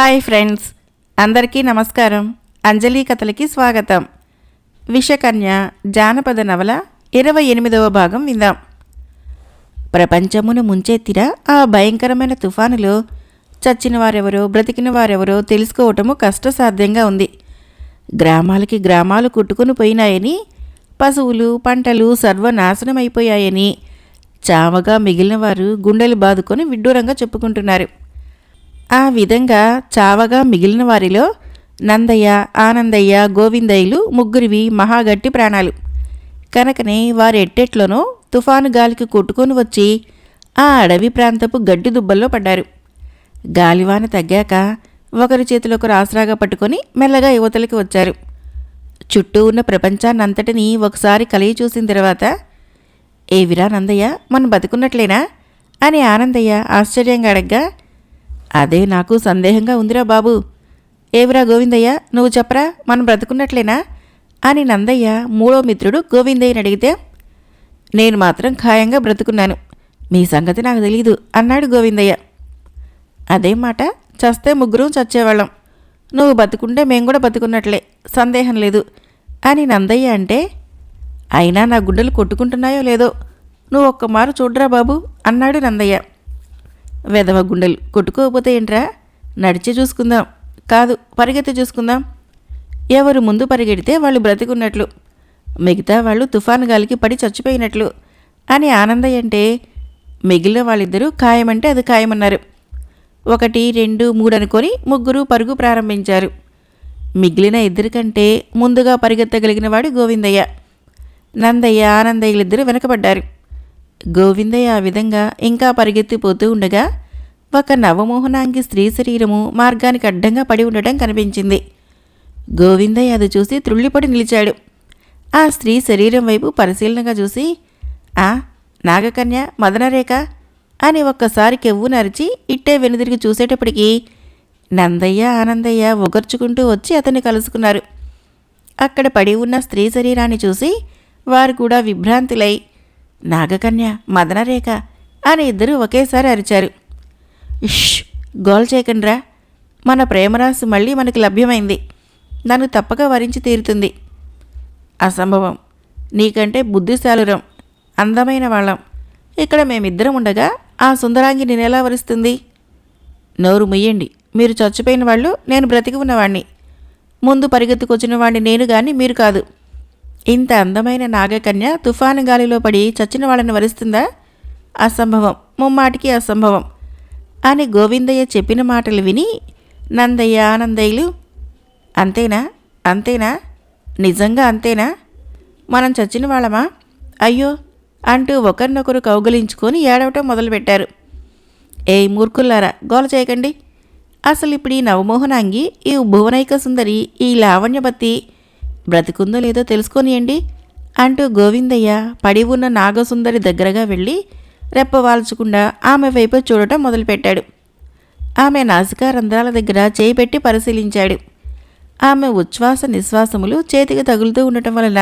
Hi friends. అందరికీ నమస్కారం. అంజలి కథలకి స్వాగతం. విషకన్య జానపద నవల ఇరవై ఎనిమిదవ భాగం విందాం. ప్రపంచమును ముంచెత్తిన ఆ భయంకరమైన తుఫానులో చచ్చిన వారెవరో బ్రతికిన వారెవరో తెలుసుకోవటము కష్టసాధ్యంగా ఉంది. గ్రామాలకి గ్రామాలు కుట్టుకుని పోయినాయని పశువులు పంటలు సర్వనాశనమైపోయాయని చావగా మిగిలిన వారు గుండెలు బాదుకొని విడ్డూరంగా చెప్పుకుంటున్నారు. ఆ విధంగా చావగా మిగిలిన వారిలో నందయ్య ఆనందయ్య గోవిందయ్యలు ముగ్గురివి మహాగట్టి ప్రాణాలు. కనుకనే వారు ఎట్టెట్లోనో తుఫాను గాలికి కొట్టుకొని వచ్చి ఆ అడవి ప్రాంతపు గడ్డి దుబ్బల్లో పడ్డారు. గాలివాన తగ్గాక ఒకరి చేతిలో ఒకరు ఆసరాగా పట్టుకొని మెల్లగా యువతలకి వచ్చారు. చుట్టూ ఉన్న ప్రపంచాన్నంతటినీ ఒకసారి కలిగి చూసిన తర్వాత ఏవిరా నందయ్య మనం బతుకున్నట్లేనా? అని ఆనందయ్య ఆశ్చర్యంగా అడగ్గా అదే నాకు సందేహంగా ఉందిరా బాబు. ఏవిరా గోవిందయ్య నువ్వు చెప్పరా? మనం బ్రతుకున్నట్లేనా? అని నందయ్య మూడో మిత్రుడు గోవిందయ్యని అడిగితే నేను మాత్రం ఖాయంగా బ్రతుకున్నాను. మీ సంగతి నాకు తెలీదు అన్నాడు గోవిందయ్య. అదే మాట చస్తే ముగ్గురు చచ్చేవాళ్ళం. నువ్వు బతుకుంటే మేము కూడా బతుకున్నట్లే సందేహం లేదు అని నందయ్య అంటే అయినా నా గుడ్డలు కొట్టుకుంటున్నాయో లేదో నువ్వు ఒక్క మారు చూడరా బాబు అన్నాడు నందయ్య. వెదవ గుండెలు కొట్టుకోకపోతే ఏంట్రా? నడిచి చూసుకుందాం. కాదు పరిగెత్తి చూసుకుందాం. ఎవరు ముందు పరిగెడితే వాళ్ళు బ్రతికున్నట్లు. మిగతా వాళ్ళు తుఫాను గాలికి పడి చచ్చిపోయినట్లు. అని ఆనందయ్య అంటే మిగిలిన వాళ్ళిద్దరూ ఖాయమంటే అది ఖాయమన్నారు. ఒకటి రెండు మూడు అనుకొని ముగ్గురు పరుగు ప్రారంభించారు. మిగిలిన ఇద్దరికంటే ముందుగా పరిగెత్తగలిగిన వాడు గోవిందయ్య. నందయ్య ఆనందయ్యలిద్దరూ వెనకబడ్డారు. గోవిందయ్య ఆ విధంగా ఇంకా పరిగెత్తిపోతూ ఉండగా ఒక నవమోహనాంగి స్త్రీ శరీరము మార్గానికి అడ్డంగా పడి ఉండటం కనిపించింది. గోవిందయ్య అది చూసి త్రుళ్ళిపడి నిలిచాడు. ఆ స్త్రీ శరీరం వైపు పరిశీలనగా చూసి ఆ నాగకన్య మదనరేఖ అని ఒక్కసారి కెవ్వు నరిచి ఇట్టే వెనుదిరిగి చూసేటప్పటికీ నందయ్య ఆనందయ్య ఒగర్చుకుంటూ వచ్చి అతన్ని కలుసుకున్నారు. అక్కడ పడి ఉన్న స్త్రీ శరీరాన్ని చూసి వారు కూడా విభ్రాంతులై నాగకన్య మదనరేఖ అని ఇద్దరూ ఒకేసారి అరిచారు. ఇష్ గోల్ చేయకండ్రా. మన ప్రేమరాశి మళ్ళీ మనకి లభ్యమైంది. నన్ను తప్పక వరించి తీరుతుంది. అసంభవం. నీకంటే బుద్ధిశాలురం అందమైన వాళ్ళం. ఇక్కడ మేమిద్దరం ఉండగా ఆ సుందరాంగి నేనెలా వరిస్తుంది? నోరు ముయ్యండి. మీరు చచ్చిపోయిన వాళ్ళు నేను బ్రతికి ఉన్నవాణ్ణి. ముందు పరిగెత్తుకొచ్చిన వాణ్ణి నేను కానీ మీరు కాదు. ఇంత అందమైన నాగకన్య తుఫాను గాలిలో పడి చచ్చిన వాళ్ళని వరిస్తుందా? అసంభవం. ముమ్మాటికి అసంభవం. అని గోవిందయ్య చెప్పిన మాటలు విని నందయ్య ఆనందయ్యలు అంతేనా? అంతేనా? నిజంగా అంతేనా? మనం చచ్చిన వాళ్ళమా? అయ్యో! అంటూ ఒకరినొకరు కౌగలించుకొని ఏడవటం మొదలుపెట్టారు. ఏ మూర్ఖుల్లారా గోల చేయకండి. అసలు ఇప్పుడు ఈ నవమోహనాంగి ఈ భువనైక సుందరి ఈ లావణ్యబత్తి బ్రతికుందో లేదో తెలుసుకొనియండి అంటూ గోవిందయ్య పడి ఉన్న నాగసుందరి దగ్గరగా వెళ్ళి రెప్పవాల్చకుండా ఆమె వైపు చూడటం మొదలుపెట్టాడు. ఆమె నాసికా రంధ్రాల దగ్గర చేయి పెట్టి పరిశీలించాడు. ఆమె ఉచ్ఛ్వాస నిశ్వాసములు చేతికి తగులుతూ ఉండటం వలన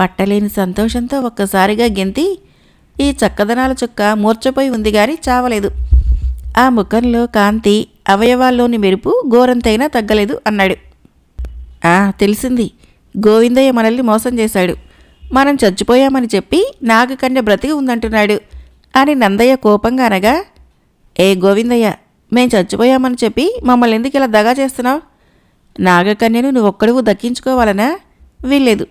పట్టలేని సంతోషంతో ఒక్కసారిగా గెంతి ఈ చక్కదనాల చుక్క మూర్చపోయి ఉంది గాని చావలేదు. ఆ ముఖంలో కాంతి అవయవాల్లోని మెరుపు గోరంతైనా తగ్గలేదు అన్నాడు. ఆ తెలిసింది. గోవిందయ్య మనల్ని మోసం చేశాడు. మనం చచ్చిపోయామని చెప్పి నాగకన్య బ్రతికి ఉందంటున్నాడు అని నందయ్య కోపంగా అనగా ఏ గోవిందయ్య మేం చచ్చిపోయామని చెప్పి మమ్మల్ని ఎందుకు ఇలా దగా చేస్తున్నావు? నాగకన్యను నువ్వు దక్కించుకోవాలనా? వీల్లేదు.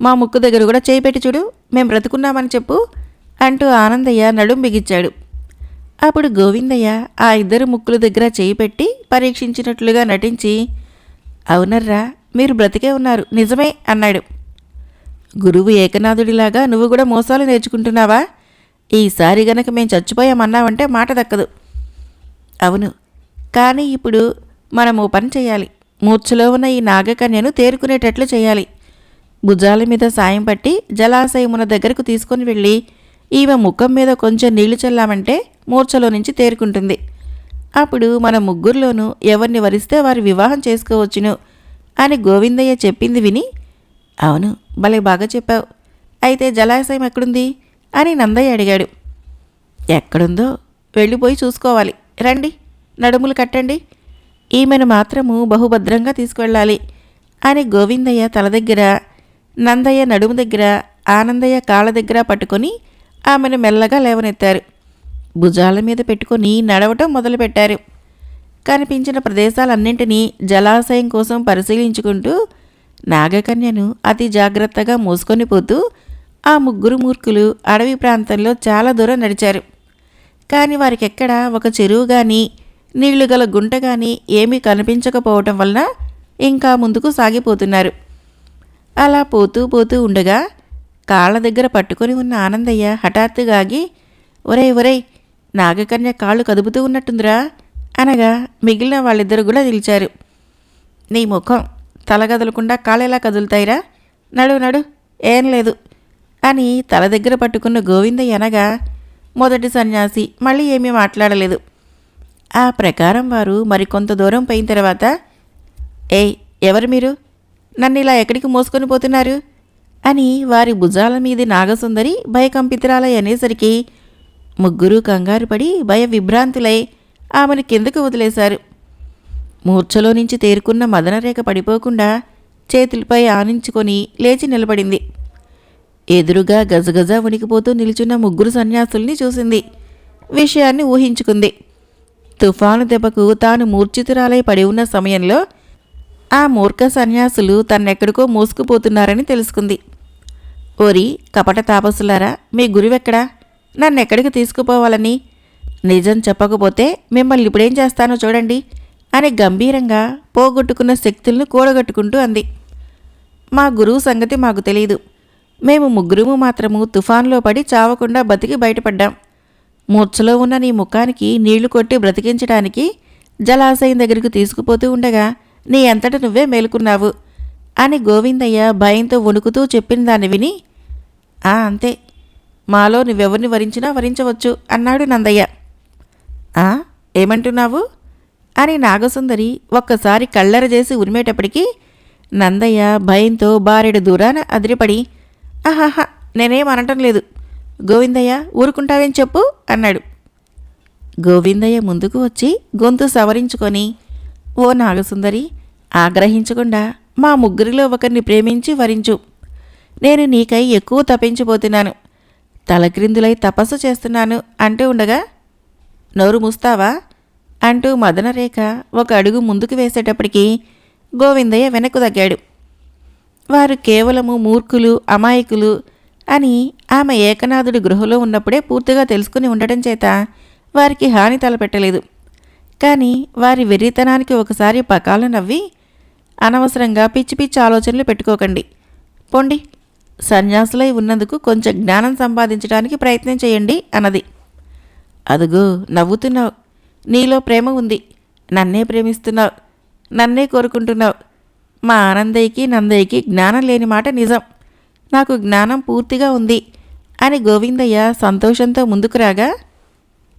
మా ముక్కు దగ్గర కూడా చేయి పెట్టి చూడు మేం బ్రతుకున్నామని చెప్పు అంటూ ఆనందయ్య నడుం బిగించాడు. అప్పుడు గోవిందయ్య ఆ ఇద్దరు ముక్కుల దగ్గర చేయి పెట్టి పరీక్షించినట్లుగా నటించి అవునర్రా మీరు బ్రతికే ఉన్నారు. నిజమే అన్నాడు. గురువు ఏకనాథుడిలాగా నువ్వు కూడా మోసాలు నేర్చుకుంటున్నావా? ఈసారి గనక మేము చచ్చిపోయామన్నావంటే మాట దక్కదు. అవును. కానీ ఇప్పుడు మనము పని చేయాలి. మూర్ఛలో ఉన్న ఈ నాగకన్యను తేరుకునేటట్లు చేయాలి. భుజాల మీద సాయం పట్టి జలాశయమున దగ్గరకు తీసుకొని వెళ్ళి ఈమె ముఖం మీద కొంచెం నీళ్ళు చల్లామంటే మూర్ఛలో నుంచి తేరుకుంటుంది. అప్పుడు మన ముగ్గురిలోనూ ఎవరిని వరిస్తే వారి వివాహం చేసుకోవచ్చును. అని గోవిందయ్య చెప్పింది విని అవును భలే బాగా చెప్పావు. అయితే జలాశయం ఎక్కడుంది? అని నందయ్య అడిగాడు. ఎక్కడుందో వెళ్ళిపోయి చూసుకోవాలి. రండి నడుములు కట్టండి. ఈమెను మాత్రము బహుభద్రంగా తీసుకువెళ్ళాలి. అని గోవిందయ్య తల దగ్గర నందయ్య నడుము దగ్గర ఆనందయ్య కాళ్ళ దగ్గర పట్టుకొని ఆమెను మెల్లగా లేవనెత్తారు. భుజాల మీద పెట్టుకొని నడవటం మొదలుపెట్టారు. కనిపించిన ప్రదేశాలన్నింటినీ జలాశయం కోసం పరిశీలించుకుంటూ నాగకన్యను అతి జాగ్రత్తగా మోసుకొని పోతూ ఆ ముగ్గురు మూర్ఖులు అడవి ప్రాంతంలో చాలా దూరం నడిచారు. కానీ వారికెక్కడ ఒక చెరువు కానీ నీళ్ళు గల గుంట కానీ ఏమీ కనిపించకపోవటం వలన ఇంకా ముందుకు సాగిపోతున్నారు. అలా పోతూ పోతూ ఉండగా కాళ్ళ దగ్గర పట్టుకొని ఉన్న ఆనందయ్య హఠాత్తుగా ఆగి ఒరేయ్ ఒరేయ్ నాగకన్య కాళ్ళు కదుపుతూ ఉన్నట్టుందిరా. అనగా మిగిలిన వాళ్ళిద్దరు కూడా నిలిచారు. నీ ముఖం తల కదలకుండా కాళ్ళు ఎలా కదులుతాయిరా. నడు నడు ఏం లేదు అని తల దగ్గర పట్టుకున్న గోవిందయ్య అనగా మొదటి సన్యాసి మళ్ళీ ఏమీ మాట్లాడలేదు. ఆ ప్రకారం వారు మరికొంత దూరం పోయిన తర్వాత ఏయ్ ఎవరు మీరు? నన్ను ఇలా ఎక్కడికి మోసుకొని పోతున్నారు? అని వారి భుజాల మీది నాగసుందరి భయకంపితురాలై అనేసరికి ముగ్గురు కంగారు పడి భయ విభ్రాంతులై ఆమెను కిందకు వదిలేశారు? మూర్ఛలో నుంచి తేరుకున్న మదనరేఖ పడిపోకుండా చేతులపై ఆనించుకొని లేచి నిలబడింది. ఎదురుగా గజగజ ఉనికిపోతూ నిల్చున్న ముగ్గురు సన్యాసుల్ని చూసింది. విషయాన్ని ఊహించుకుంది. తుఫాను దెబ్బకు తాను మూర్ఛితురాలై పడి ఉన్న సమయంలో ఆ మూర్ఖ సన్యాసులు తన్నెక్కడికో మోసుకుపోతున్నారని తెలుసుకుంది. ఓరి కపట తాపసులారా మీ గురువెక్కడా? నన్నెక్కడికి తీసుకుపోవాలని నిజం చెప్పకపోతే మిమ్మల్ని ఇప్పుడేం చేస్తానో చూడండి అని గంభీరంగా పోగొట్టుకున్న శక్తులను కూడగట్టుకుంటూ అంది. మా గురువు సంగతి మాకు తెలియదు మేము ముగ్గురుము మాత్రము తుఫాన్లో పడి చావకుండా బతికి బయటపడ్డాం. మూర్ఛలో ఉన్న నీ ముఖానికి నీళ్ళు కొట్టి బ్రతికించడానికి జలాశయం దగ్గరికి తీసుకుపోతూ ఉండగా నీ అంతట నువ్వే మేలుకున్నావు అని గోవిందయ్య భయంతో వణుకుతూ చెప్పిన దాన్ని విని ఆ అంతే. మాలో నువ్వెవరిని వరించినా వరించవచ్చు అన్నాడు నందయ్య. ఆ? ఏమంటున్నావు? అని నాగసుందరి ఒక్కసారి కళ్ళర చేసి ఉరిమేటప్పటికీ నందయ్య భయంతో బారెడు దూరాన అదిరిపడి ఆహాహా నేనేం అనటం లేదు. గోవిందయ్య ఊరుకుంటావేం చెప్పు? అన్నాడు. గోవిందయ్య ముందుకు వచ్చి గొంతు సవరించుకొని ఓ నాగసుందరి ఆగ్రహించకుండా మా ముగ్గురిలో ఒకరిని ప్రేమించి వరించు. నేను నీకై ఎక్కువ తప్పించిపోతున్నాను తలక్రిందులై తపస్సు చేస్తున్నాను అంటూ ఉండగా నోరు మూస్తావా? అంటూ మదనరేఖ ఒక అడుగు ముందుకు వేసేటప్పటికి గోవిందయ్య వెనక్కు తగ్గాడు. వారు కేవలము మూర్ఖులు అమాయకులు అని ఆమె ఏకనాథుడి గృహలో ఉన్నప్పుడే పూర్తిగా తెలుసుకుని ఉండటం చేత వారికి హాని తలపెట్టలేదు. కానీ వారి వెర్రితనానికి ఒకసారి పకాలు నవ్వి అనవసరంగా పిచ్చి పిచ్చి ఆలోచనలు పెట్టుకోకండి. పొండి. సన్యాసులై ఉన్నందుకు కొంచెం జ్ఞానం సంపాదించడానికి ప్రయత్నం చేయండి అన్నది. అదుగో నవ్వుతున్నావు. నీలో ప్రేమ ఉంది. నన్నే ప్రేమిస్తున్నావు. నన్నే కోరుకుంటున్నావు. మా ఆనందయ్యకి నందయ్యకి జ్ఞానం లేని మాట నిజం. నాకు జ్ఞానం పూర్తిగా ఉంది అని గోవిందయ్య సంతోషంతో ముందుకు రాగా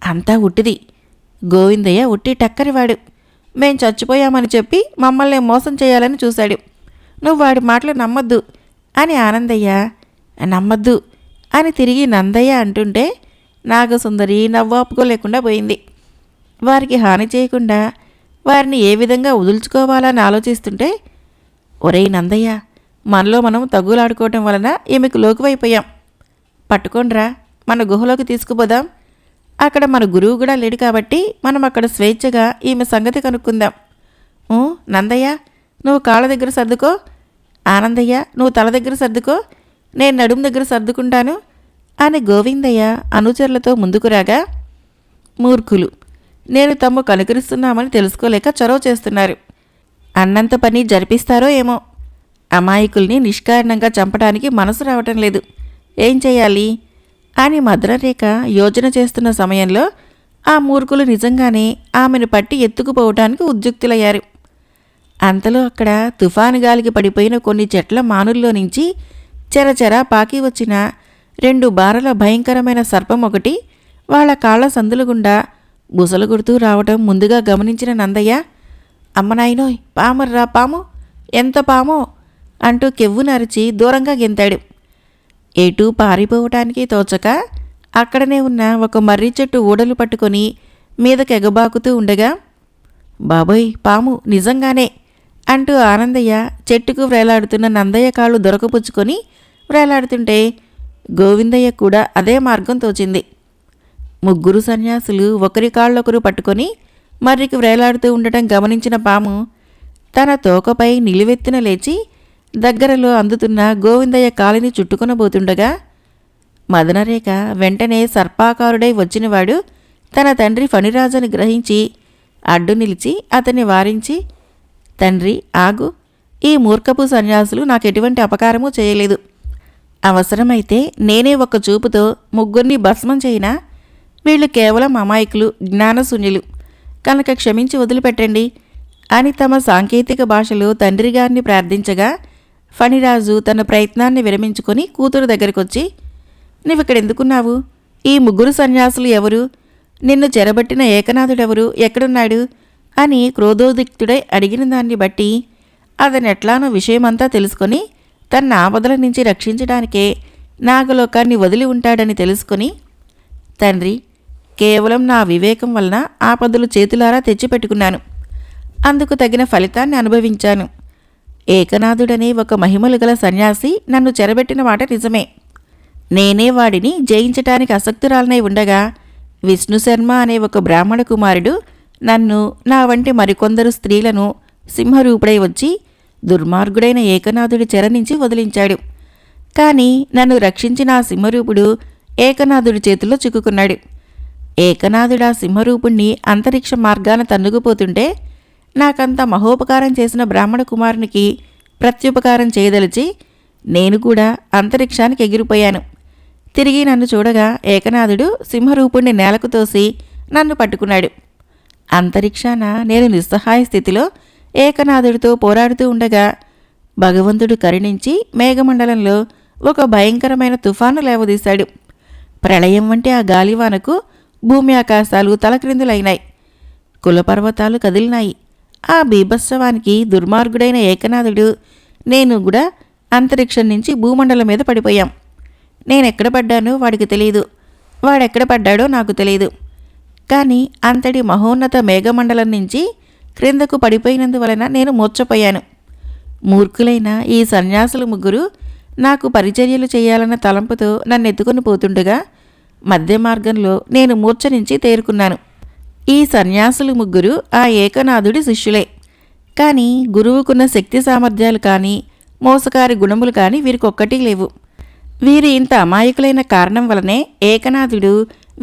అంతా ఉట్టిది. గోవిందయ్య ఉట్టి టక్కరివాడు. మేం చచ్చిపోయామని చెప్పి మమ్మల్ని మోసం చేయాలని చూశాడు. నువ్వు వాడి మాటలు నమ్మొద్దు అని ఆనందయ్య నమ్మద్దు అని తిరిగి నందయ్య అంటుంటే నాగసుందరి నవ్వాపుకోలేకుండా పోయింది. వారికి హాని చేయకుండా వారిని ఏ విధంగా వదులుచుకోవాలని ఆలోచిస్తుంటే ఒరేయ్ నందయ్య మనలో మనం తగులాడుకోవటం వలన ఈమెకు లోకువైపోయాం. పట్టుకోండిరా మన గుహలోకి తీసుకుపోదాం. అక్కడ మన గురువు కూడా లేడు కాబట్టి మనం అక్కడ స్వేచ్ఛగా ఈమె సంగతి కనుక్కుందాం. నందయ్య నువ్వు కాళ్ళ దగ్గర సర్దుకో. ఆనందయ్య నువ్వు తల దగ్గర సర్దుకో. నేను నడుము దగ్గర సర్దుకుంటాను. అని గోవిందయ్య అనుచరులతో ముందుకు రాగా మూర్ఖులు నేను తమ్ము కనుకరిస్తున్నామని తెలుసుకోలేక చొరవ చేస్తున్నారు. అన్నంత పని జరిపిస్తారో ఏమో. అమాయకుల్ని నిష్కారణంగా చంపడానికి మనసు రావటం లేదు. ఏం చేయాలి? అని మద్రరేఖ యోచన చేస్తున్న సమయంలో ఆ మూర్ఖులు నిజంగానే ఆమెను పట్టి ఎత్తుకుపోవటానికి ఉద్యుక్తులయ్యారు. అంతలో అక్కడ తుఫాను గాలికి పడిపోయిన కొన్ని చెట్ల మానుల్లో నుంచి చెరచెర పాకి వచ్చిన రెండు బారల భయంకరమైన సర్పం ఒకటి వాళ్ళ కాళ్ళ సందులు గుండా బుసలు కొడుతూ రావటం ముందుగా గమనించిన నందయ్య అమ్మనాయనోయ్ పామర్రా పాము ఎంత పామో? అంటూ కెవ్వు నరిచి దూరంగా గెంతాడు. ఎటూ పారిపోవటానికి తోచక అక్కడనే ఉన్న ఒక మర్రి చెట్టు ఊడలు పట్టుకొని మీదకి ఎగబాకుతూ ఉండగా బాబోయ్ పాము నిజంగానే అంటూ ఆనందయ్య చెట్టుకు వ్రేలాడుతున్న నందయ్య కాళ్ళు దొరకపుచ్చుకొని వ్రేలాడుతుంటే గోవిందయ్య కూడా అదే మార్గం తోచింది. ముగ్గురు సన్యాసులు ఒకరి కాళ్ళొకరు పట్టుకొని మర్రికి వ్రేలాడుతూ ఉండటం గమనించిన పాము తన తోకపై నిలువెత్తిన లేచి దగ్గరలో అందుతున్న గోవిందయ్య కాలిని చుట్టుకొనబోతుండగా మదనరేఖ వెంటనే సర్పాకారుడై వచ్చినవాడు తన తండ్రి ఫణిరాజుని గ్రహించి అడ్డు నిలిచి అతన్ని వారించి తండ్రి ఆగు. ఈ మూర్ఖపు సన్యాసులు నాకెటువంటి అపకారము చేయలేదు. అవసరమైతే నేనే ఒక చూపుతో ముగ్గురిని భస్మం చేయినా వీళ్ళు కేవలం అమాయకులు జ్ఞానశూన్యులు. కనుక క్షమించి వదిలిపెట్టండి. అని తమ సాంకేతిక భాషలో తండ్రి గారిని ప్రార్థించగా ఫణిరాజు తన ప్రయత్నాన్ని విరమించుకొని కూతురు దగ్గరికొచ్చి నువ్విక్కడ ఎందుకున్నావు? ఈ ముగ్గురు సన్యాసులు ఎవరు? నిన్ను చెరబట్టిన ఏకనాథుడెవరు? ఎక్కడున్నాడు? అని క్రోధోదిక్తుడై అడిగిన దాన్ని బట్టి అతనెట్లానో విషయమంతా తెలుసుకొని తన ఆపదల నుంచి రక్షించడానికే నాగలోకాన్ని వదిలి ఉంటాడని తెలుసుకొని తండ్రి కేవలం నా వివేకం వలన ఆపదలు చేతులారా తెచ్చిపెట్టుకున్నాను. అందుకు తగిన ఫలితాన్ని అనుభవించాను. ఏకనాథుడనే ఒక మహిమలు గల సన్యాసి నన్ను చెరబెట్టిన మాట నిజమే. నేనే వాడిని జయించటానికి అసక్తురాలనై ఉండగా విష్ణు శర్మ అనే ఒక బ్రాహ్మణ కుమారుడు నన్ను నా వంటి మరికొందరు స్త్రీలను సింహరూపుడై వచ్చి దుర్మార్గుడైన ఏకనాథుడి చెర నుంచి వదిలించాడు. కానీ నన్ను రక్షించిన ఆ సింహరూపుడు ఏకనాథుడి చేతిలో చిక్కుకున్నాడు. ఏకనాథుడా సింహరూపుణ్ణి అంతరిక్ష మార్గాన తన్నుకుపోతుంటే నాకంత మహోపకారం చేసిన బ్రాహ్మణ కుమారునికి ప్రత్యుపకారం చేయదలిచి నేను కూడా అంతరిక్షానికి ఎగిరిపోయాను. తిరిగి నన్ను చూడగా ఏకనాథుడు సింహరూపుణ్ణి నేలకు తోసి నన్ను పట్టుకున్నాడు. అంతరిక్షాన నేను నిస్సహాయ స్థితిలో ఏకనాథుడితో పోరాడుతూ ఉండగా భగవంతుడు కరుణించి మేఘమండలంలో ఒక భయంకరమైన తుఫాను లేవదీశాడు. ప్రళయం వంటి ఆ గాలివానకు భూమి ఆకాశాలు తలక్రిందులైనాయి. కులపర్వతాలు కదిలినాయి. ఆ బీభత్సవానికి దుర్మార్గుడైన ఏకనాథుడు నేను కూడా అంతరిక్షం నుంచి భూమండలం మీద పడిపోయాం. నేనెక్కడ పడ్డానో వాడికి తెలియదు వాడెక్కడ పడ్డాడో నాకు తెలియదు కానీ అంతటి మహోన్నత మేఘమండలం నుంచి క్రిందకు పడిపోయినందువలన నేను మూర్చపోయాను మూర్ఖులైన ఈ సన్యాసులు ముగ్గురు నాకు పరిచర్యలు చేయాలన్న తలంపుతో నన్ను ఎత్తుకొని పోతుండగా మధ్య మార్గంలో నేను మూర్ఛ నుంచి తేరుకున్నాను. ఈ సన్యాసులు ముగ్గురు ఆ ఏకనాథుడి శిష్యులే. కానీ గురువుకున్న శక్తి సామర్థ్యాలు కానీ మోసకారి గుణములు కానీ వీరికొక్కటి లేవు. వీరు ఇంత అమాయకులైన కారణం వలనే ఏకనాథుడు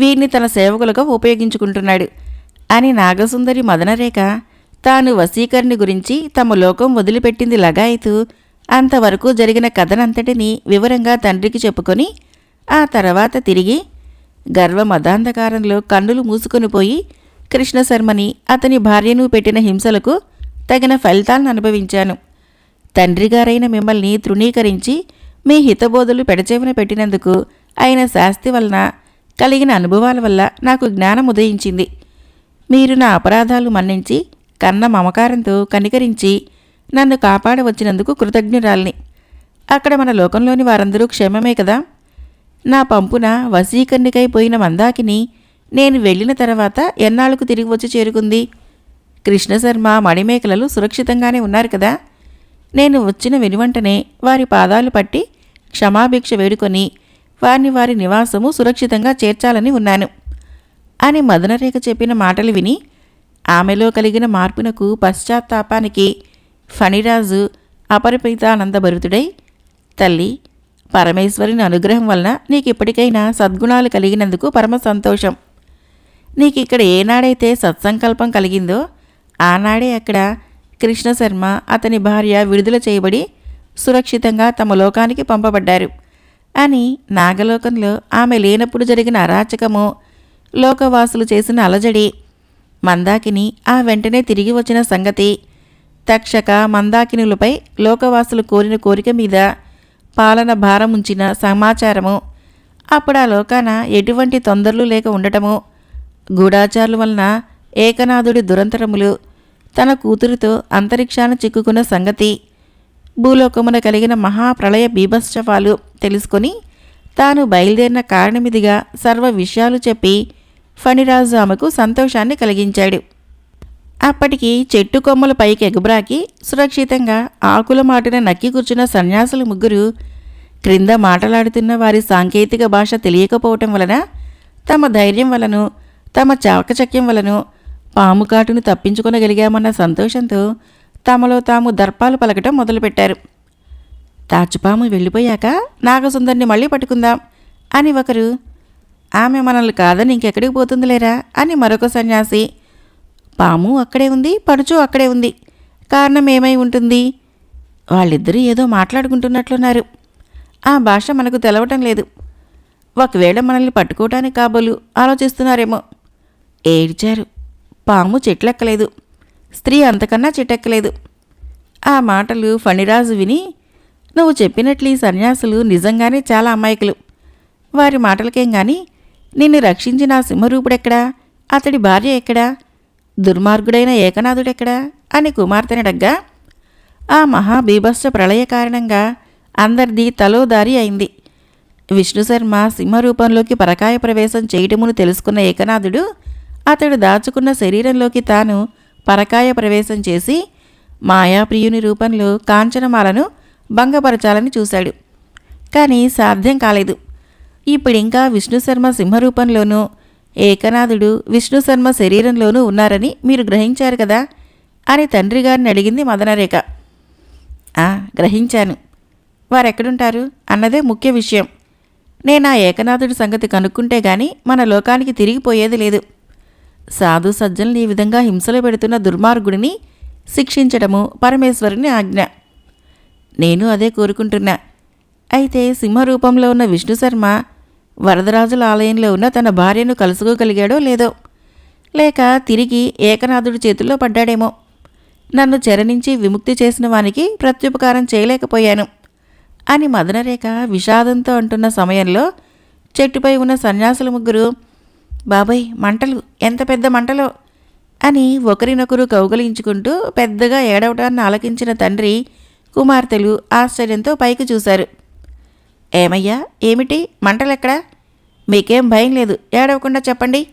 వీరిని తన సేవకులుగా ఉపయోగించుకుంటున్నాడు అని నాగసుందరి మదనరేఖ తాను వశీకరణి గురించి తమ లోకం వదిలిపెట్టింది లగాయతూ అంతవరకు జరిగిన కథనంతటినీ వివరంగా తండ్రికి చెప్పుకొని ఆ తర్వాత తిరిగి గర్వమదాంధకారంలో కన్నులు మూసుకొని పోయి కృష్ణశర్మని అతని భార్యను పెట్టిన హింసలకు తగిన ఫలితాలను అనుభవించాను. తండ్రిగారైన మిమ్మల్ని తృణీకరించి మీ హితబోధులు పెడచేవన పెట్టినందుకు ఆయన శాస్తి వలన కలిగిన అనుభవాల వల్ల నాకు జ్ఞానం ఉదయించింది. మీరు నా అపరాధాలు మన్నించి కన్న మమకారంతో కనికరించి నన్ను కాపాడవచ్చినందుకు కృతజ్ఞురాల్ని. అక్కడ మన లోకంలోని వారందరూ క్షేమమే కదా. నా పంపున వశీకర్ణికై పోయిన మందాకిని నేను వెళ్ళిన తర్వాత ఎన్నాళ్ళకు తిరిగి వచ్చి చేరుకుంది? కృష్ణశర్మ మణిమేకలలు సురక్షితంగానే ఉన్నారు కదా. నేను వచ్చిన వెనువంటనే వారి పాదాలు పట్టి క్షమాభిక్ష వేడుకొని వారిని వారి నివాసము సురక్షితంగా చేర్చాలని ఉన్నాను. అని మదనరేఖ చెప్పిన మాటలు విని ఆమెలో కలిగిన మార్పునకు పశ్చాత్తాపానికి ఫణిరాజు అపరిపితానందభరితుడై తల్లి పరమేశ్వరుని అనుగ్రహం వలన నీకు ఇప్పటికైనా సద్గుణాలు కలిగినందుకు పరమ సంతోషం. నీకు ఇక్కడ ఏనాడైతే సత్సంకల్పం కలిగిందో ఆనాడే అక్కడ కృష్ణశర్మ అతని భార్య విడుదల చేయబడి సురక్షితంగా తమ లోకానికి పంపబడ్డారు. అని నాగలోకంలో ఆమె లేనప్పుడు జరిగిన అరాచకము లోకవాసులు చేసిన అలజడి మందాకిని ఆ వెంటనే తిరిగి వచ్చిన సంగతి తక్షక మందాకినులపై లోకవాసులు కోరిన కోరిక మీద పాలన భారం ఉంచిన సమాచారము. అప్పుడు ఆ లోకాన ఎటువంటి తొందరలు లేక ఉండటము. గూఢాచారుల వలన ఏకనాథుడి దురంతరములు తన కూతురితో అంతరిక్షాన చిక్కుకున్న సంగతి భూలోకమున కలిగిన మహాప్రళయ బీభత్సవాలు తెలుసుకొని తాను బయలుదేరిన కారణమిదిగా సర్వ విషయాలు చెప్పి ఫణిరాజు ఆమెకు సంతోషాన్ని కలిగించాడు. అప్పటికి చెట్టు కొమ్మల పైకి ఎగబ్రాకి సురక్షితంగా ఆకుల మాటిన నక్కి కూర్చున్న సన్యాసులు ముగ్గురు క్రింద మాటలాడుతున్న వారి సాంకేతిక భాష తెలియకపోవటం వలన తమ ధైర్యం వలను తమ చాకచక్యం వలను పాము కాటును తప్పించుకొనగలిగామన్న సంతోషంతో తమలో తాము దర్పాలు పలకటం మొదలుపెట్టారు. తాచుపాము వెళ్ళిపోయాక నాగసుందర్ని మళ్ళీ పట్టుకుందాం అని ఒకరు ఆమె మనల్ని కాదని ఇంకెక్కడికి పోతుందిలేరా? అని మరొక సన్యాసి పాము అక్కడే ఉంది పడుచు అక్కడే ఉంది కారణం ఏమై ఉంటుంది? వాళ్ళిద్దరూ ఏదో మాట్లాడుకుంటున్నట్లున్నారు. ఆ భాష మనకు తెలవటం లేదు. ఒకవేళ మనల్ని పట్టుకోవటానికి కాబోలు ఆలోచిస్తున్నారేమో. ఏడ్చారు. పాము చెట్లెక్కలేదు. స్త్రీ అంతకన్నా చెట్టెక్కలేదు. ఆ మాటలు ఫణిరాజు విని నువ్వు చెప్పినట్లు ఈ సన్యాసులు నిజంగానే చాలా అమాయకులు. వారి మాటలకేం కానీ నిన్ను రక్షించిన ఆ సింహరూపుడెక్కడా అతడి భార్య ఎక్కడా? దుర్మార్గుడైన ఏకనాథుడెక్కడా అని కుమార్తెనడగ్గా ఆ మహాబీభత్స ప్రళయ కారణంగా అందరిది తలో దారి అయింది. విష్ణుశర్మ సింహరూపంలోకి పరకాయ ప్రవేశం చేయటమును తెలుసుకున్న ఏకనాథుడు అతడు దాచుకున్న శరీరంలోకి తాను పరకాయ ప్రవేశం చేసి మాయాప్రియుని రూపంలో కాంచనమాలను భంగపరచాలని చూశాడు. కానీ సాధ్యం కాలేదు. ఇప్పుడింకా విష్ణుశర్మ సింహరూపంలోనూ ఏకనాథుడు విష్ణుశర్మ శరీరంలోనూ ఉన్నారని మీరు గ్రహించారు కదా? అని తండ్రి గారిని అడిగింది మదనరేఖ. "ఆ, గ్రహించాను. వారెక్కడుంటారు? అన్నదే ముఖ్య విషయం. నేను ఆ ఏకనాథుడి సంగతి కనుక్కుంటే గాని మన లోకానికి తిరిగిపోయేది లేదు. సాధు సజ్జల్ని ఈ విధంగా హింసలు పెడుతున్న దుర్మార్గుడిని శిక్షించడము పరమేశ్వరుని ఆజ్ఞ. నేను అదే కోరుకుంటున్నా. అయితే సింహరూపంలో ఉన్న విష్ణుశర్మ వరదరాజుల ఆలయంలో ఉన్న తన భార్యను కలుసుకోగలిగాడో లేదో లేక తిరిగి ఏకనాథుడి చేతుల్లో పడ్డాడేమో. నన్ను చెరనించి విముక్తి చేసిన వానికి ప్రత్యుపకారం చేయలేకపోయాను అని మదనరేఖ విషాదంతో అంటున్న సమయంలో చెట్టుపై ఉన్న సన్యాసుల ముగ్గురు బాబాయ్ మంటలు ఎంత పెద్ద మంటలో? అని ఒకరినొకరు కౌగలించుకుంటూ పెద్దగా ఏడవటాన్ని ఆలకించిన తండ్రి కుమార్తెలు ఆశ్చర్యంతో పైకి చూశారు. ఏమయ్యా? ఏమిటి? మంటలెక్కడా? మీకేం భయం లేదు. ఏడవకుండా చెప్పండి.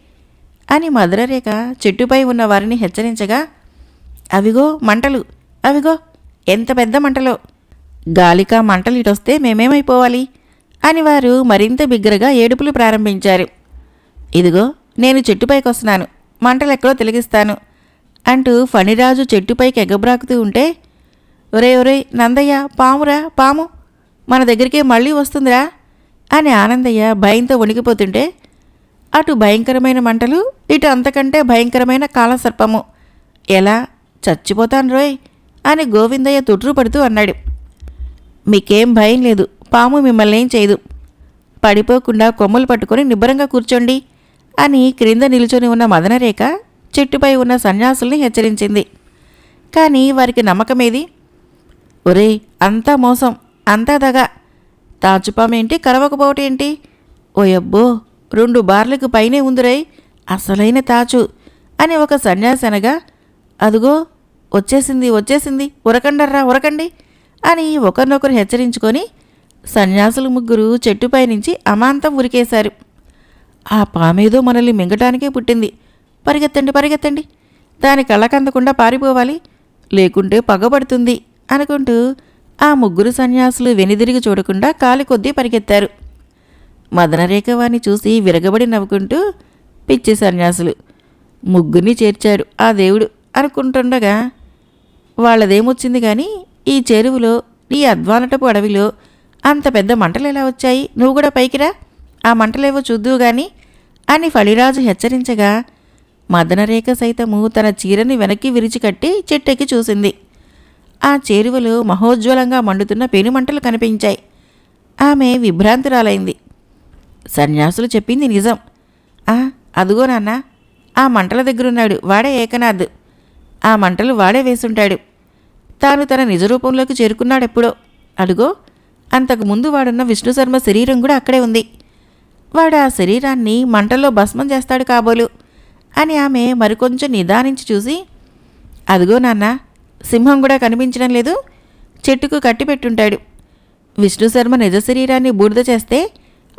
అని మధురరేఖ చెట్టుపై ఉన్న వారిని హెచ్చరించగా అవిగో మంటలు అవిగో ఎంత పెద్ద మంటలో? గాలికా మంటలు ఇటొస్తే మేమేమైపోవాలి? అని వారు మరింత బిగ్గరగా ఏడుపులు ప్రారంభించారు. ఇదిగో నేను చెట్టుపైకి వస్తున్నాను మంటలెక్కడో తిలిగిస్తాను అంటూ ఫణిరాజు చెట్టుపైకి ఎగబ్రాకుతూ ఉంటే ఒరే ఒరే నందయ్య పామురా పాము. మన దగ్గరికే మళ్ళీ వస్తుందిరా అని ఆనందయ్య భయంతో వణికిపోతుంటే అటు భయంకరమైన మంటలు ఇటు అంతకంటే భయంకరమైన కాలసర్పము. ఎలా? చచ్చిపోతాను రోయ్ అని గోవిందయ్య తుట్రుపడుతూ అన్నాడు. మీకేం భయం లేదు పాము మిమ్మల్ని ఏం చేయదు. పడిపోకుండా కొమ్మలు పట్టుకొని నిబ్బరంగా కూర్చోండి అని క్రింద నిలుచొని ఉన్న మదనరేఖ చెట్టుపై ఉన్న సన్యాసుల్ని హెచ్చరించింది. కానీ వారికి నమ్మకమేది? ఒరే అంతా మోసం. అంతా తాచుపామేంటి? కరవకపోవటేంటి ఓయబ్బో రెండు బార్లకు పైనే ఉందిరై అసలైన తాచు అని ఒక సన్యాసి అనగా అదుగో వచ్చేసింది వచ్చేసింది ఉరకండర్రా ఉరకండి అని ఒకరినొకరు హెచ్చరించుకొని సన్యాసులు ముగ్గురు చెట్టుపై నుంచి అమాంతం ఉరికేశారు. ఆ పామేదో మనల్ని మింగటానికే పుట్టింది. పరిగెత్తండి పరిగెత్తండి. దాని కళ్ళకందకుండా పారిపోవాలి. లేకుంటే పగబడుతుంది అనుకుంటూ ఆ ముగ్గురు సన్యాసులు వెనుదిరిగి చూడకుండా కాలి కొద్దీ పరిగెత్తారు. మదనరేఖ వాణ్ణి చూసి విరగబడి నవ్వుకుంటూ పిచ్చి సన్యాసులు ముగ్గురిని చేర్చారు ఆ దేవుడు అనుకుంటుండగా వాళ్ళదేమొచ్చింది కానీ ఈ చెరువులో ఈ అధ్వానటపు అడవిలో అంత పెద్ద మంటలు ఎలా వచ్చాయి? నువ్వు కూడా పైకిరా ఆ మంటలేవో చూద్దువు గాని అని ఫళిరాజు హెచ్చరించగా మదనరేఖ సైతము తన చీరని వెనక్కి విరిచి కట్టి చెట్టెక్కి చూసింది. ఆ చేరువలో మహోజ్వలంగా మండుతున్న పెనుమంటలు కనిపించాయి. ఆమె విభ్రాంతురాలైంది. సన్యాసులు చెప్పింది నిజం. ఆ అదుగో నాన్న. ఆ మంటల దగ్గరున్నాడు. వాడే ఏకనాథ్. ఆ మంటలు వాడే వేసుంటాడు. తాను తన నిజరూపంలోకి చేరుకున్నాడెప్పుడో. అడుగో అంతకు ముందు వాడున్న విష్ణుశర్మ శరీరం కూడా అక్కడే ఉంది. వాడు ఆ శరీరాన్ని మంటల్లో భస్మం చేస్తాడు కాబోలు అని ఆమె మరికొంచెం నిదానించి చూసి అదిగో నాన్న సింహం కూడా కనిపించడం లేదు. చెట్టుకు కట్టి పెట్టుంటాడు. విష్ణు శర్మ నిజ శరీరాన్ని బూడిద చేస్తే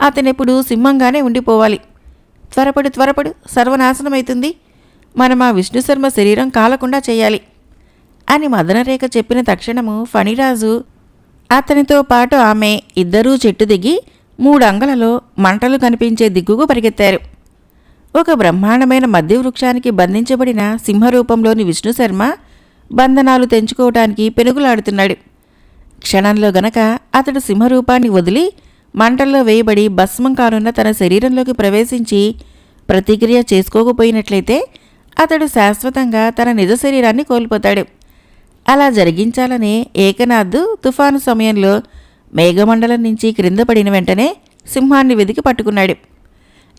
అతనెప్పుడు సింహంగానే ఉండిపోవాలి. త్వరపడు త్వరపడు సర్వనాశనమైతుంది. మనం ఆ విష్ణుశర్మ శరీరం కాలకుండా చేయాలి. అని మదనరేఖ చెప్పిన తక్షణము ఫణిరాజు అతనితో పాటు ఆమె ఇద్దరూ చెట్టు దిగి మూడు అంగలలో మంటలు కనిపించే దిగ్గుకు పరిగెత్తారు. ఒక బ్రహ్మాండమైన మధ్య వృక్షానికి బంధించబడిన సింహరూపంలోని విష్ణుశర్మ బంధనాలు తెంచుకోవటానికి పెనుగులాడుతున్నాడు. క్షణంలో గనక అతడు సింహరూపాన్ని వదిలి మంటల్లో వేయబడి భస్మం కానున్న తన శరీరంలోకి ప్రవేశించి ప్రతిక్రియ చేసుకోకపోయినట్లయితే అతడు శాశ్వతంగా తన నిజ శరీరాన్ని కోల్పోతాడు. అలా జరిగించాలనే ఏకనాథ్ తుఫాను సమయంలో మేఘమండలం నుంచి క్రింద పడిన వెంటనే సింహాన్ని వెదికి పట్టుకున్నాడు.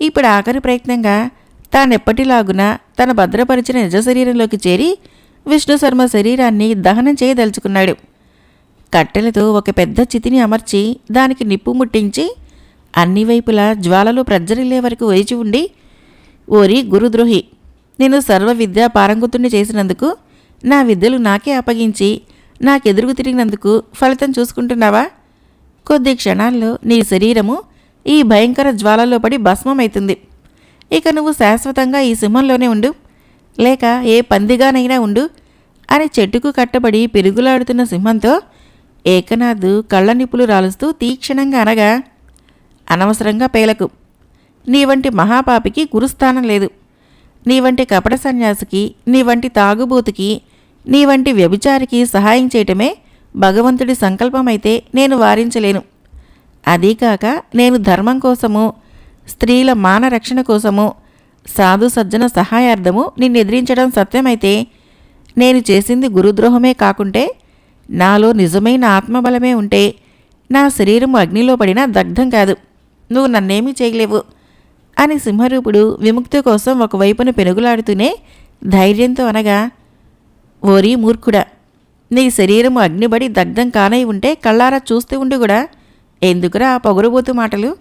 ఇప్పుడు ఆఖరి ప్రయత్నంగా తానెప్పటిలాగున తన భద్రపరిచిన నిజ శరీరంలోకి చేరి విష్ణుశర్మ శరీరాన్ని దహనం చేయదలుచుకున్నాడు. కట్టెలతో ఒక పెద్ద చితిని అమర్చి దానికి నిప్పు ముట్టించి అన్ని వైపులా జ్వాలలు ప్రజ్జరిల్లే వరకు వేచి ఉండి ఓరి గురుద్రోహి నేను సర్వ విద్యా పారంగుతుణ్ణి చేసినందుకు నా విద్యలు నాకే అప్పగించి నాకెదురుగు తిరిగినందుకు ఫలితం చూసుకుంటున్నావా? కొద్ది క్షణాల్లో నీ శరీరము ఈ భయంకర జ్వాలలో పడి భస్మమైతుంది ఇక నువ్వు శాశ్వతంగా ఈ సింహంలోనే ఉండు. లేక ఏ పందిగానైనా ఉండు అని చెట్టుకు కట్టబడి పెరుగులాడుతున్న సింహంతో ఏకనాథ్ కళ్ళ నిప్పులు రాలుస్తూ తీక్షణంగా అనగా అనవసరంగా పేలకు. నీ వంటి మహాపాపికి గురుస్థానం లేదు. నీ వంటి కపట సన్యాసికి నీ వంటి తాగుబోతుకి నీ వంటి వ్యభిచారికి సహాయం చేయటమే భగవంతుడి సంకల్పమైతే నేను వారించలేను. అదీకాక నేను ధర్మం కోసము స్త్రీల మానరక్షణ కోసము సాధు సజ్జన సహాయార్థము నిన్నెదిరించడం సత్యమైతే నేను చేసింది గురుద్రోహమే కాకుంటే నాలో నిజమైన ఆత్మబలమే ఉంటే నా శరీరం అగ్నిలో పడినా దగ్ధం కాదు. నువ్వు నన్నేమీ చేయలేవు అని సింహరూపుడు విముక్తి కోసం ఒకవైపున పెనుగులాడుతూనే ధైర్యంతో అనగా ఓరి మూర్ఖుడా నీ శరీరము అగ్నిబడి దగ్ధం కానై ఉంటే కళ్ళారా చూస్తూ ఉండి కూడా ఎందుకురా ఆ పొగరుబోతు మాటలు?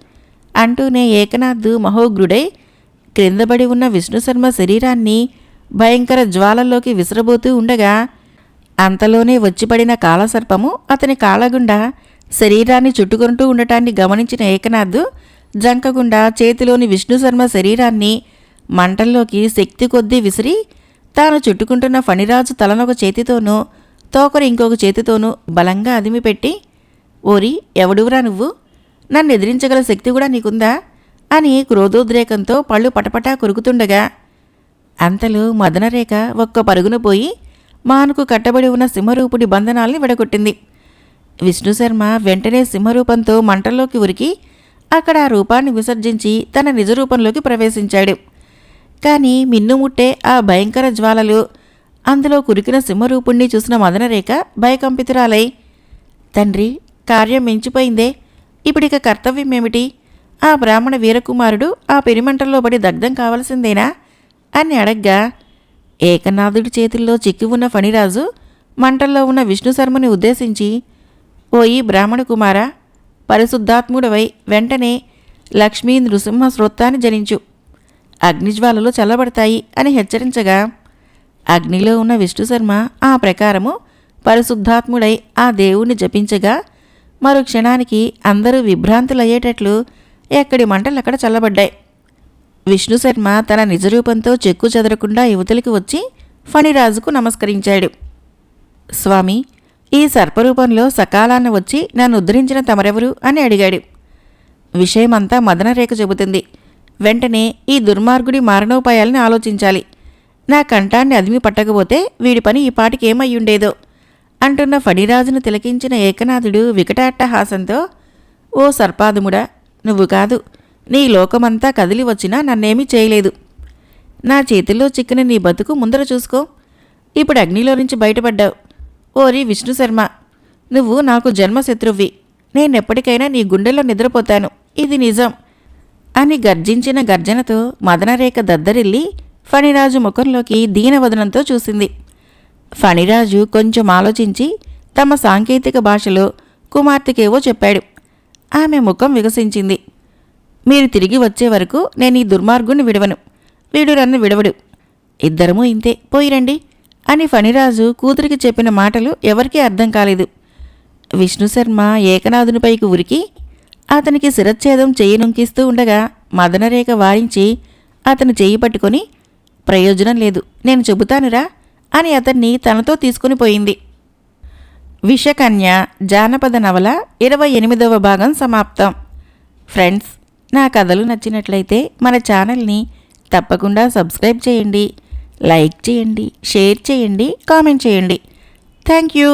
అంటూనే ఏకనాథ్ మహోగ్రుడై క్రిందబడి ఉన్న విష్ణుశర్మ శరీరాన్ని భయంకర జ్వాలల్లోకి విసిరబోతూ ఉండగా అంతలోనే వచ్చిపడిన కాలసర్పము అతని కాళ్ళగుండా శరీరాన్ని చుట్టుకుంటూ ఉండటాన్ని గమనించిన ఏకనాథ్ జంకగుండా చేతిలోని విష్ణుశర్మ శరీరాన్ని మంటల్లోకి శక్తి కొద్దీ విసిరి తాను చుట్టుకుంటున్న ఫణిరాజు తలనొక చేతితోనూ తోకరు ఇంకొక చేతితోనూ బలంగా అదిమిపెట్టి ఓరి ఎవడువురా నువ్వు? నన్ను ఎదిరించగల శక్తి కూడా నీకుందా? అని క్రోధోద్రేకంతో పళ్ళు పటపటా కొరుకుతుండగా అంతలో మదనరేఖ ఒక్క పరుగున పోయి మానుకు కట్టబడి ఉన్న సింహరూపుడి బంధనాల్ని విడగొట్టింది. విష్ణుశర్మ వెంటనే సింహరూపంతో మంటల్లోకి ఉరికి అక్కడ ఆ రూపాన్ని విసర్జించి తన నిజ రూపంలోకి ప్రవేశించాడు. కానీ మిన్నుముట్టే ఆ భయంకర జ్వాలలు అందులో కురికిన సింహరూపుణ్ణి చూసిన మదనరేఖ భయకంపితురాలై తండ్రి కార్యం మించిపోయిందే. ఇప్పుడిక కర్తవ్యం ఏమిటి ఆ బ్రాహ్మణ వీరకుమారుడు ఆ పెరిమంటల్లో పడి దగ్ధం కావలసిందేనా? అని అడగ్గా ఏకనాథుడి చేతుల్లో చిక్కి ఉన్న ఫణిరాజు మంటల్లో ఉన్న విష్ణుశర్మని ఉద్దేశించి ఓయి బ్రాహ్మణ కుమార పరిశుద్ధాత్ముడవై వెంటనే లక్ష్మీ నృసింహ శ్రోత్తాన్ని జనించు. అగ్నిజ్వాలలు చల్లబడతాయి అని హెచ్చరించగా అగ్నిలో ఉన్న విష్ణుశర్మ ఆ ప్రకారము పరిశుద్ధాత్ముడై ఆ దేవుణ్ణి జపించగా మరో క్షణానికి అందరూ విభ్రాంతులయ్యేటట్లు ఎక్కడి మంటలు అక్కడ చల్లబడ్డాయి. విష్ణుశర్మ తన నిజరూపంతో చెక్కు చెదరకుండా యువతలకి వచ్చి ఫణిరాజుకు నమస్కరించాడు. స్వామి ఈ సర్పరూపంలో సకాలాన్ని వచ్చి నన్ను ఉద్ధరించిన తమరెవరు? అని అడిగాడు. విషయమంతా మదనరేఖ చెబుతుంది. వెంటనే ఈ దుర్మార్గుడి మారణోపాయాలని ఆలోచించాలి. నా కంఠాన్ని అదిమి పట్టకపోతే వీడి పని ఈ పాటికి ఏమయ్యుండేదో? అంటున్న ఫణిరాజును తిలకించిన ఏకనాథుడు వికటాట్టహాసంతో ఓ సర్పాదుముడా నువ్వు కాదు. నీ లోకమంతా కదిలి వచ్చినా నన్నేమీ చేయలేదు. నా చేతిలో చిక్కిన నీ బతుకు ముందర చూసుకో. ఇప్పుడు అగ్నిలో నుంచి బయటపడ్డావు. ఓరి విష్ణు శర్మ నువ్వు నాకు జన్మశత్రువి. నేనెప్పటికైనా నీ గుండెల్లో నిద్రపోతాను. ఇది నిజం. అని గర్జించిన గర్జనతో మదనరేఖ దద్దరిల్లి ఫణిరాజు ముఖంలోకి దీనవదనంతో చూసింది. ఫణిరాజు కొంచెం ఆలోచించి తమ సాంకేతిక భాషలో కుమార్తెకేవో చెప్పాడు. ఆమె ముఖం వికసించింది. మీరు తిరిగి వచ్చే వరకు నేను ఈ దుర్మార్గుని విడవను. వీడు నన్ను విడవడు. ఇద్దరము ఇంతే పోయిరండి. అని ఫణిరాజు కూతురికి చెప్పిన మాటలు ఎవరికీ అర్థం కాలేదు. విష్ణుశర్మ ఏకనాథునిపైకి ఉరికి అతనికి శిరచ్ఛేదం చెయ్యి నొంకిస్తూ ఉండగా మదనరేఖ వారించి అతను చెయ్యి పట్టుకొని ప్రయోజనం లేదు నేను చెబుతానురా అని అతన్ని తనతో తీసుకుని పోయింది. విషకన్య జానపద నవల ఇరవై ఎనిమిదవ భాగం సమాప్తం. ఫ్రెండ్స్ నా కథలు నచ్చినట్లయితే మన ఛానల్ని తప్పకుండా సబ్స్క్రైబ్ చేయండి లైక్ చేయండి షేర్ చేయండి కామెంట్ చేయండి. Thank you.